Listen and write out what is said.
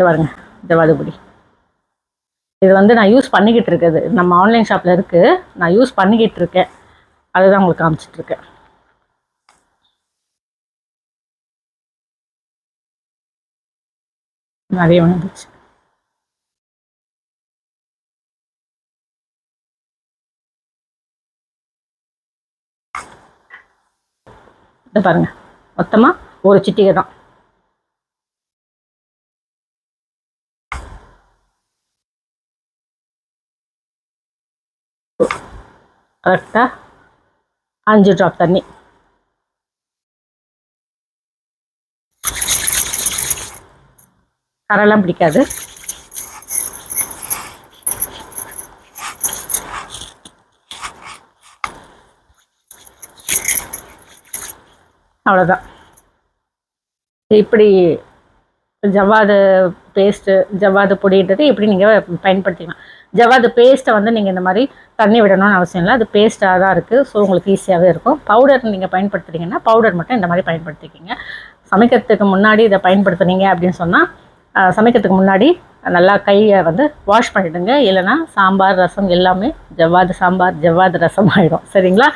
இது பாருங்க இந்த வடுபடி இது வந்து நான் யூஸ் பண்ணிக்கிட்டு இருக்குது நம்ம ஆன்லைன் ஷாப்பில் இருக்குது நான் யூஸ் பண்ணிக்கிட்டு இருக்கேன். அதுதான் உங்களுக்கு காமிச்சிட்டு இருக்கேன். நிறைய வந்துச்சு. இதை பாருங்க. மொத்தமாக ஒரு சிட்டிகை தான். கரெக்டாக அஞ்சு ட்ராப் தண்ணி. கரெல்லாம் பிடிக்காது. அவ்வளோதான் இப்படி ஜவ்வாது பேஸ்ட்டு ஜவ்வாது பொடின்றது இப்படி நீங்கள் பயன்படுத்திக்கலாம். ஜவ்வாது பேஸ்ட்டை வந்து நீங்கள் இந்த மாதிரி தண்ணி விடணும்னு அவசியம் இல்லை. அது பேஸ்ட்டாக தான் இருக்குது ஸோ உங்களுக்கு ஈஸியாகவே இருக்கும். பவுடர் நீங்கள் பயன்படுத்துகிறீங்கன்னா பவுடர் மட்டும் இந்த மாதிரி பயன்படுத்திக்கிங்க. சமைக்கிறதுக்கு முன்னாடி இதை பயன்படுத்துனீங்க அப்படின்னு சொன்னால் சமைக்கிறதுக்கு முன்னாடி நல்லா கையை வந்து வாஷ் பண்ணிவிடுங்க இல்லைன்னா சாம்பார் ரசம் எல்லாமே ஜவ்வாது சாம்பார் ஜவ்வாது ரசம் ஆகிடும் சரிங்களா?